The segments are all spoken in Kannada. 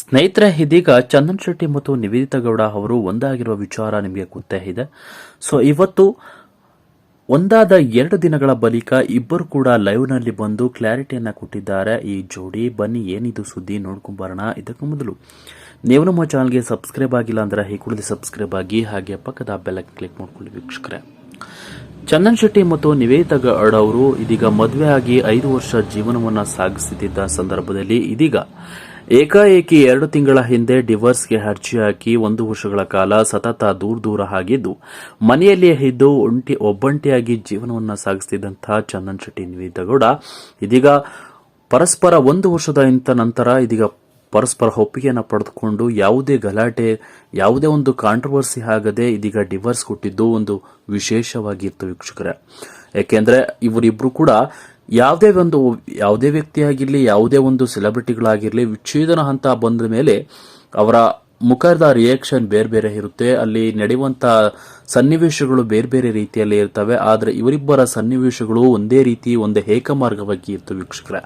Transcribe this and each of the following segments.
ಸ್ನೇಹಿತರೆ, ಇದೀಗ ಚಂದನ್ ಶೆಟ್ಟಿ ಮತ್ತು ನಿವೇದಿತಾ ಗೌಡ ಅವರು ಒಂದಾಗಿರುವ ವಿಚಾರ ನಿಮಗೆ ಗೊತ್ತೇ ಇದೆ. ಸೊ ಇವತ್ತು ಒಂದಾದ ಎರಡು ದಿನಗಳ ಬಳಿಕ ಇಬ್ಬರು ಕೂಡ ಲೈವ್ನಲ್ಲಿ ಬಂದು ಕ್ಲಾರಿಟಿಯನ್ನು ಕೊಟ್ಟಿದ್ದಾರೆ. ಈ ಜೋಡಿ, ಬನ್ನಿ, ಏನಿದು ಸುದ್ದಿ ನೋಡ್ಕೊಂಬರೋಣ ಇದಕ್ಕೂ ಮೊದಲು. ನೀವು ನಮ್ಮ ಚಾನಲ್ಗೆ ಸಬ್ಸ್ಕ್ರೈಬ್ ಆಗಿಲ್ಲ ಅಂದ್ರೆ ಈ ಕೂಡಲೇ ಸಬ್ಸ್ಕ್ರೈಬ್ ಆಗಿ ಹಾಗೆ ಪಕ್ಕದ ಬೆಲ್ ಕ್ಲಿಕ್ ಮಾಡ್ಕೊಳ್ಳಿ ವೀಕ್ಷಕರೇ. ಚಂದನ್ ಶೆಟ್ಟಿ ಮತ್ತು ನಿವೇದಿತಾ ಗೌಡ ಅವರು ಇದೀಗ ಮದುವೆ ಆಗಿ ಐದು ವರ್ಷ ಜೀವನವನ್ನು ಸಾಗಿಸುತ್ತಿದ್ದ ಸಂದರ್ಭದಲ್ಲಿ ಇದೀಗ ಏಕಾಏಕಿ ಎರಡು ತಿಂಗಳ ಹಿಂದೆ ಡಿವೋರ್ಸ್ಗೆ ಅರ್ಜಿ ಹಾಕಿ ಒಂದು ವರ್ಷಗಳ ಕಾಲ ಸತತ ದೂರ ದೂರ ಆಗಿದ್ದು ಮನೆಯಲ್ಲಿಯೇ ಇದ್ದು ಒಂಟಿ ಒಬ್ಬಂಟಿಯಾಗಿ ಜೀವನವನ್ನ ಸಾಗಿಸುತ್ತಿದ್ದಂತಹ ಚಂದನ್ ಶೆಟ್ಟಿ ನಿವೇದಗೌಡ ಗೌಡ, ಇದೀಗ ಪರಸ್ಪರ ಒಂದು ವರ್ಷದ ಇಂಥ ನಂತರ ಇದೀಗ ಪರಸ್ಪರ ಒಪ್ಪಿಗೆಯನ್ನು ಪಡೆದುಕೊಂಡು ಯಾವುದೇ ಗಲಾಟೆ, ಯಾವುದೇ ಒಂದು ಕಾಂಟ್ರವರ್ಸಿ ಆಗದೆ ಇದೀಗ ಡಿವೋರ್ಸ್ ಕೊಟ್ಟಿದ್ದು ಒಂದು ವಿಶೇಷವಾಗಿತ್ತು ವೀಕ್ಷಕರೇ. ಯಾಕೆಂದ್ರೆ ಇವರಿಬ್ರು ಕೂಡ ಯಾವುದೇ ಒಂದು ಯಾವುದೇ ವ್ಯಕ್ತಿ ಆಗಿರಲಿ ಯಾವುದೇ ಒಂದು ಸೆಲೆಬ್ರಿಟಿಗಳಾಗಿರಲಿ ವಿಚ್ಛೇದನ ಹಂತ ಬಂದ ಮೇಲೆ ಅವರ ಮುಖದ ರಿಯಾಕ್ಷನ್ ಬೇರೆ ಬೇರೆ ಇರುತ್ತೆ. ಅಲ್ಲಿ ನಡೆಯುವಂತ ಸನ್ನಿವೇಶಗಳು ಬೇರೆ ಬೇರೆ ರೀತಿಯಲ್ಲಿ ಇರ್ತವೆ. ಆದರೆ ಇವರಿಬ್ಬರ ಸನ್ನಿವೇಶಗಳು ಒಂದೇ ರೀತಿ, ಒಂದೇ ಏಕಮಾರ್ಗವಾಗಿ ಇರ್ತವೆ ವೀಕ್ಷಕರ.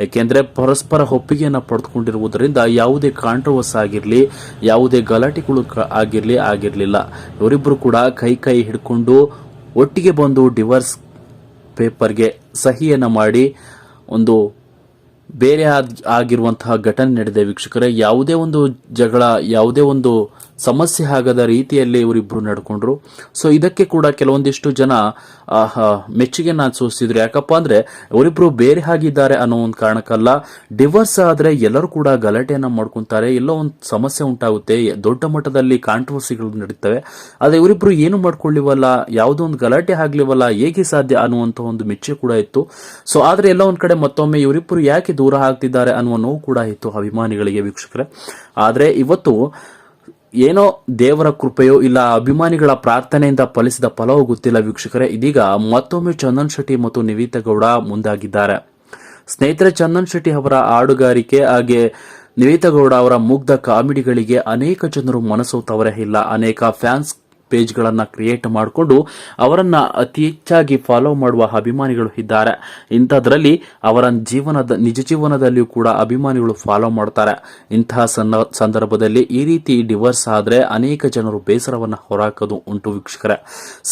ಏಕೆಂದರೆ ಪರಸ್ಪರ ಒಪ್ಪಿಗೆಯನ್ನು ಪಡೆದುಕೊಂಡಿರುವುದರಿಂದ ಯಾವುದೇ ಕಾಂಟ್ರವರ್ಸ್ ಆಗಿರಲಿ, ಯಾವುದೇ ಗಲಾಟೆಗಳು ಆಗಿರ್ಲಿ, ಆಗಿರಲಿಲ್ಲ. ಇವರಿಬ್ಬರು ಕೂಡ ಕೈ ಕೈ ಹಿಡ್ಕೊಂಡು ಒಟ್ಟಿಗೆ ಬಂದು ಡಿವೋರ್ಸ್ ಪೇಪರ್ಗೆ ಸಹಿಯನ್ನು ಮಾಡಿ ಒಂದು ಬೇರೆ ಆಗ್- ಆಗಿರುವಂತಹ ಘಟನೆ ನಡೆದ ವೀಕ್ಷಕರೇ. ಯಾವುದೇ ಒಂದು ಜಗಳ, ಯಾವುದೇ ಒಂದು ಸಮಸ್ಯೆ ಆಗದ ರೀತಿಯಲ್ಲಿ ಇವರಿಬ್ಬರು ನಡ್ಕೊಂಡ್ರು. ಸೊ ಇದಕ್ಕೆ ಕೂಡ ಕೆಲವೊಂದಿಷ್ಟು ಜನ ಮೆಚ್ಚುಗೆನ ಸೂಚಿಸಿದ್ರು. ಯಾಕಪ್ಪ ಅಂದ್ರೆ ಇವರಿಬ್ರು ಬೇರೆ ಆಗಿದ್ದಾರೆ ಅನ್ನೋ ಒಂದು ಕಾರಣಕ್ಕಲ್ಲ. ಡಿವರ್ಸ್ ಆದ್ರೆ ಎಲ್ಲರೂ ಕೂಡ ಗಲಾಟೆಯನ್ನ ಮಾಡ್ಕೊಂತಾರೆ. ಎಲ್ಲೋ ಒಂದು ಸಮಸ್ಯೆ ಉಂಟಾಗುತ್ತೆ. ದೊಡ್ಡ ಮಟ್ಟದಲ್ಲಿ ಕಾಂಟ್ರವರ್ಸಿಗಳು ನಡೀತವೆ. ಆದ್ರೆ ಇವರಿಬ್ರು ಏನು ಮಾಡ್ಕೊಳ್ಳಿವಲ್ಲ? ಯಾವುದೋ ಒಂದು ಗಲಾಟೆ ಆಗ್ಲಿವಲ್ಲ? ಹೇಗೆ ಸಾಧ್ಯ ಅನ್ನುವಂತ ಒಂದು ಮೆಚ್ಚು ಕೂಡ ಇತ್ತು. ಸೊ ಆದ್ರೆ ಎಲ್ಲ ಒಂದ್ ಕಡೆ ಮತ್ತೊಮ್ಮೆ ಇವರಿಬ್ರು ಯಾಕೆ ದೂರ ಆಗ್ತಿದ್ದಾರೆ ಅನ್ನುವ ನೋವು ಕೂಡ ಇತ್ತು ಅಭಿಮಾನಿಗಳಿಗೆ, ವೀಕ್ಷಕರೇ. ಆದ್ರೆ ಇವತ್ತು ಏನೋ ದೇವರ ಕೃಪೆಯೋ ಇಲ್ಲ ಅಭಿಮಾನಿಗಳ ಪ್ರಾರ್ಥನೆಯಿಂದ ಫಲಿಸಿದ ಫಲವೋ ಗೊತ್ತಿಲ್ಲ ವೀಕ್ಷಕರೇ. ಇದೀಗ ಮತ್ತೊಮ್ಮೆ ಚಂದನ್ ಶೆಟ್ಟಿ ಮತ್ತು ನಿವೇತಾ ಗೌಡ ಮುಂದಾಗಿದ್ದಾರೆ. ಸ್ನೇಹಿತರೆ, ಚಂದನ್ ಶೆಟ್ಟಿ ಅವರ ಹಾಡುಗಾರಿಕೆ ಹಾಗೆ ನಿವೇತಾ ಗೌಡ ಅವರ ಮುಗ್ಧ ಕಾಮಿಡಿಗಳಿಗೆ ಅನೇಕ ಜನರು ಮನಸೋತವರೇ ಇಲ್ಲ. ಅನೇಕ ಫ್ಯಾನ್ಸ್ ಪೇಜ್ಗಳನ್ನ ಕ್ರಿಯೇಟ್ ಮಾಡಿಕೊಂಡು ಅವರನ್ನು ಅತಿ ಹೆಚ್ಚಾಗಿ ಫಾಲೋ ಮಾಡುವ ಅಭಿಮಾನಿಗಳು ಇದ್ದಾರೆ. ಇಂಥದ್ರಲ್ಲಿ ಅವರ ಜೀವನದ, ನಿಜ ಜೀವನದಲ್ಲಿಯೂ ಕೂಡ ಅಭಿಮಾನಿಗಳು ಫಾಲೋ ಮಾಡ್ತಾರೆ. ಇಂತಹ ಸಂದರ್ಭದಲ್ಲಿ ಈ ರೀತಿ ಡಿವರ್ಸ್ ಆದರೆ ಅನೇಕ ಜನರು ಬೇಸರವನ್ನ ಹೊರಹಾಕೋದು ಉಂಟು ವೀಕ್ಷಕರ.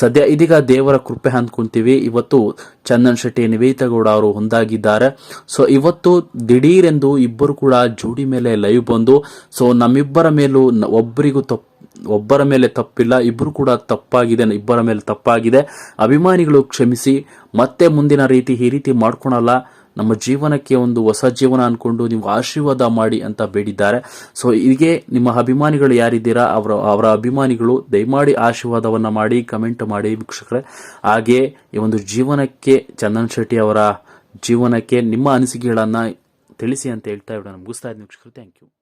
ಸದ್ಯ ಇದೀಗ ದೇವರ ಕೃಪೆ ಅಂದ್ಕೊಂತೀವಿ. ಇವತ್ತು ಚಂದನ್ ಶೆಟ್ಟಿ ನಿವೇದಿತಗೌಡ ಅವರು ಒಂದಾಗಿದ್ದಾರೆ. ಸೊ ಇವತ್ತು ದಿಢೀರೆಂದು ಇಬ್ಬರು ಕೂಡ ಜೋಡಿ ಮೇಲೆ ಲೈವ್ ಬಂದು ಸೊ ನಮ್ಮಿಬ್ಬರ ಮೇಲೂ ಒಬ್ಬರಿಗೂ ತಪ್ಪು ಒಬ್ಬರ ಮೇಲೆ ತಪ್ಪಿಲ್ಲ ಇಬ್ಬರು ಕೂಡ ತಪ್ಪಾಗಿದೆ, ಇಬ್ಬರ ಮೇಲೆ ತಪ್ಪಾಗಿದೆ. ಅಭಿಮಾನಿಗಳು ಕ್ಷಮಿಸಿ, ಮತ್ತೆ ಮುಂದಿನ ರೀತಿ ಈ ರೀತಿ ಮಾಡ್ಕೊಳಲ್ಲ. ನಮ್ಮ ಜೀವನಕ್ಕೆ ಒಂದು ಹೊಸ ಜೀವನ ಅನ್ಕೊಂಡು ನೀವು ಆಶೀರ್ವಾದ ಮಾಡಿ ಅಂತ ಬೇಡಿದ್ದಾರೆ. ಸೊ ಹೀಗೆ ನಿಮ್ಮ ಅಭಿಮಾನಿಗಳು ಯಾರಿದ್ದೀರಾ, ಅವರ ಅವರ ಅಭಿಮಾನಿಗಳು, ದಯಮಾಡಿ ಆಶೀರ್ವಾದವನ್ನ ಮಾಡಿ, ಕಮೆಂಟ್ ಮಾಡಿ ವೀಕ್ಷಕರೇ. ಹಾಗೆ ಈ ಒಂದು ಜೀವನಕ್ಕೆ, ಚಂದನ್ ಶೆಟ್ಟಿ ಅವರ ಜೀವನಕ್ಕೆ ನಿಮ್ಮ ಅನಿಸಿಕೆಗಳನ್ನ ತಿಳಿಸಿ ಅಂತ ಹೇಳ್ತಾ ಇರೋಣ ಮುಗಿಸ್ತಾ ಇದ್ದೀನಿ ವೀಕ್ಷಕರು. Thank you